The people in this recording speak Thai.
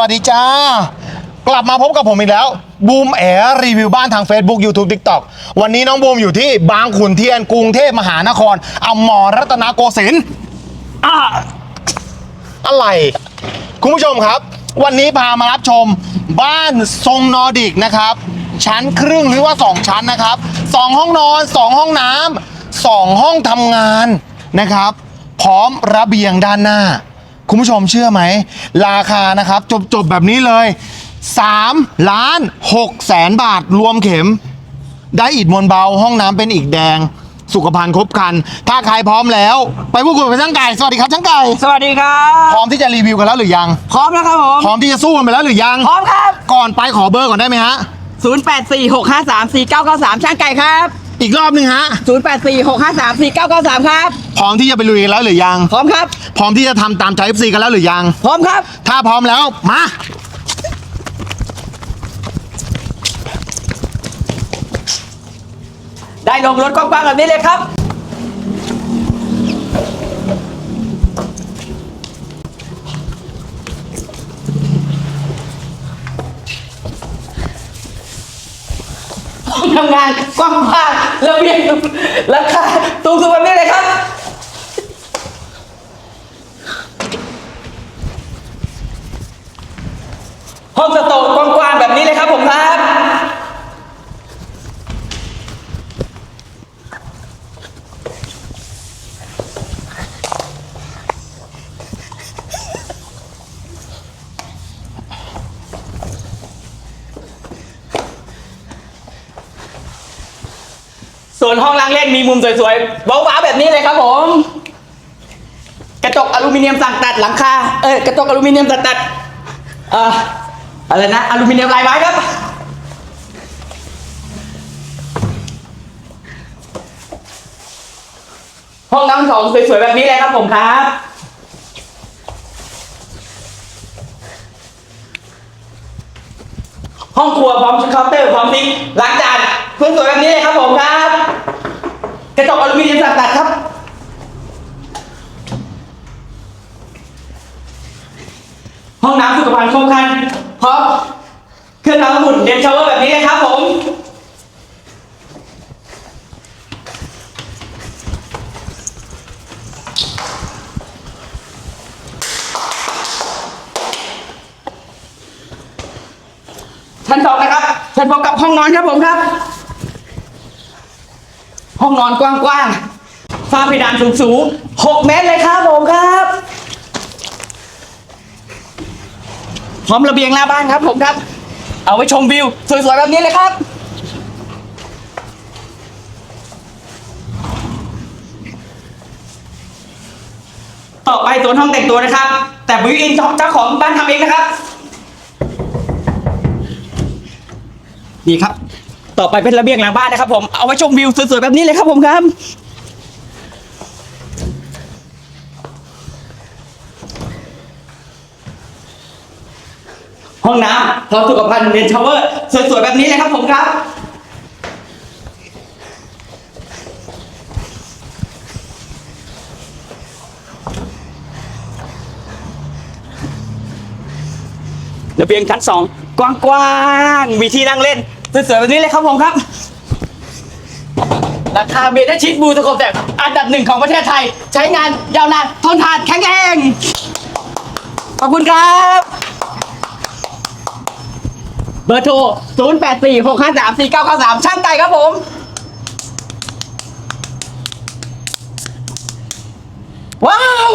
วัสดีจ้า กลับมาพบกับผมอีกแล้วบูมแอรีวิวบ้านทาง Facebook YouTube TikTok วันนี้น้องบูมอยู่ที่บางขุนเทียนกรุงเทพมหานครอมรรัตนโกสินทร์อะอะไร คุณผู้ชมครับ วันนี้พามารับชมบ้านทรงนอร์ดิกนะครับ ชั้นครึ่งหรือว่า 2 ชั้นนะครับสองห้องนอน 2 ห้องน้ำสองห้องทำงานนะครับ พร้อมระเบียงด้านหน้า คุณผู้ชมเชื่อไหม ราคานะครับ จบจบๆแบบนี้เลย3ล้าน6แสนบาทรวมเข็ม ได้อิฐมวลเบาห้องน้ำเป็นอีกแดง สุขภัณฑ์ครบครัน ถ้าใครพร้อมแล้ว ไปพูดคุยกับช่างไก่สวัสดีครับช่างไก่สวัสดีครับ พร้อมที่จะรีวิวกันแล้วหรือยัง พร้อมแล้วครับผม พร้อมที่จะสู้กันไปแล้วหรือยัง พร้อมครับ ก่อนไปขอเบอร์ก่อนได้ไหมฮะ 0846534993 ช่างไก่ครับ อีกรอบหนึ่งฮะ 0846534993 ครับ พร้อมที่จะไปลุยกันแล้วหรือยัง พร้อมครับ พร้อมที่จะทำตามใจ FC กันแล้วหรือยัง พร้อมครับ ถ้าพร้อมแล้วมา ได้ลงรถกว้างๆแบบนี้เลยครับห้องทำงานกว้างๆระเบียงราคาตูงสุดแบบนี้เลยครับ ห้องสโต๊ะกว้างๆแบบนี้เลยครับผมครับ ส่วนห้องนั่งเล่นมีมุมสวยๆว้าวๆแบบนี้เลยครับผม กระจกอลูมิเนียมสั่งตัดหลังคา เอ้ยกระจกอลูมิเนียมสั่งตัดเอ่ออะไรนะอลูมิเนียมลายไม้ครับ ห้องน้ำสองสวยๆแบบนี้เลยครับผมครับห้องครัวพร้อมเคาน์เตอร์พร้อมซิงค์ล้างจานพื้นสวยแบบนี้เลยครับผมครับ กระจกอลูมิเนียมสั่งตัดครับ ห้องน้ำสุขภัณฑ์ครบครันพร้อมเครื่องล้างสมุนเดนชาวเวอร์แบบนี้เลยครับผม ชั้นสองนะครับ ชั้นพบกับห้องนอนครับผมครับ ห้องนอนกว้างๆฝ้าเพดานสูงๆหกเมตรเลยครับผมครับ พร้อมระเบียงหน้าบ้านครับผมครับ เอาไว้ชมวิวสวยๆแบบนี้เลยครับ ต่อไปโซนห้องแต่งตัวนะครับ แต่บิวอินเจ้าของบ้านทำเองนะครับ นี่ครับ ต่อไปเป็นระเบียงหลังบ้านนะครับผม เอาไว้ชมวิวสวยๆแบบนี้เลยครับผมครับ ห้องน้ำพร้อมสุขภัณฑ์เรนชาวเวอร์สวยๆแบบนี้เลยครับผมครับระเบียงชั้นสองกว้างๆมีที่นั่งเล่น สวยๆแบบนี้เลยครับผมครับ ราคาเมทัลชีตบูตะกมแตกอันดับหนึ่งของประเทศไทย ใช้งานยาวนานทนทานแข็งแรงขอบคุณครับ เบอร์โทร 0846534993 ช่างไก่ครับผมว้าว